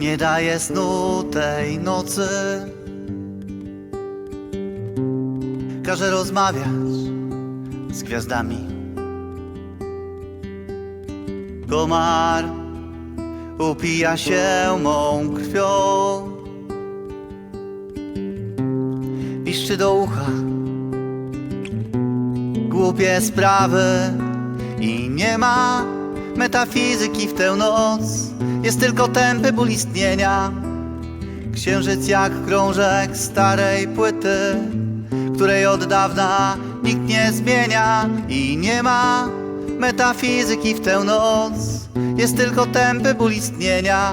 nie daje snu tej nocy. Każe rozmawiać z gwiazdami. Komar upija się mą krwią. Piszczy do ucha głupie sprawy i nie ma metafizyki w tę noc. Jest tylko tępy ból istnienia. Księżyc jak krążek starej płyty, której od dawna nikt nie zmienia i nie ma metafizyki w tę noc. Jest tylko tępy ból istnienia.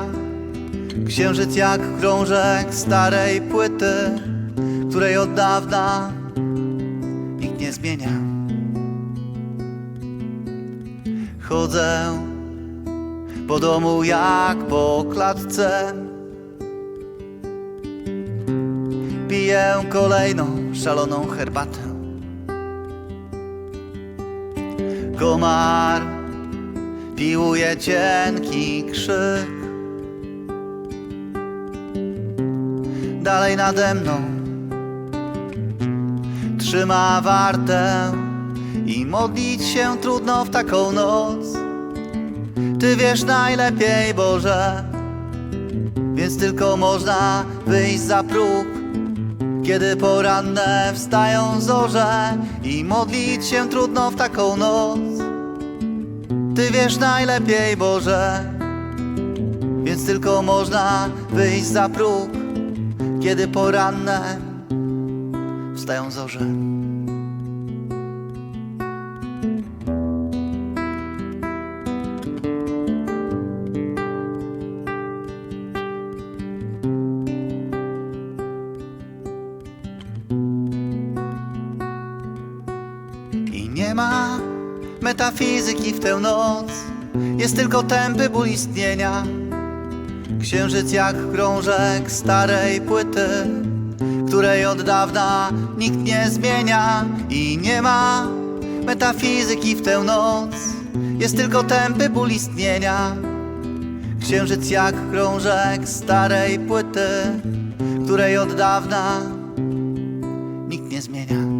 Księżyc jak krążek starej płyty, której od dawna nikt nie zmienia. Chodzę po domu jak po klatce. Piję kolejną szaloną herbatę. Komar piłuje cienki krzyk. Dalej nade mną trzyma wartę i modlić się trudno w taką noc. Ty wiesz najlepiej, Boże, więc tylko można wyjść za próg, kiedy poranne wstają zorze i modlić się trudno w taką noc. Ty wiesz najlepiej, Boże, więc tylko można wyjść za próg, kiedy poranne wstają zorze. Nie ma metafizyki w tę noc, jest tylko tępy ból istnienia. Księżyc jak krążek starej płyty, której od dawna nikt nie zmienia. I nie ma metafizyki w tę noc, jest tylko tępy ból istnienia. Księżyc jak krążek starej płyty, której od dawna nikt nie zmienia.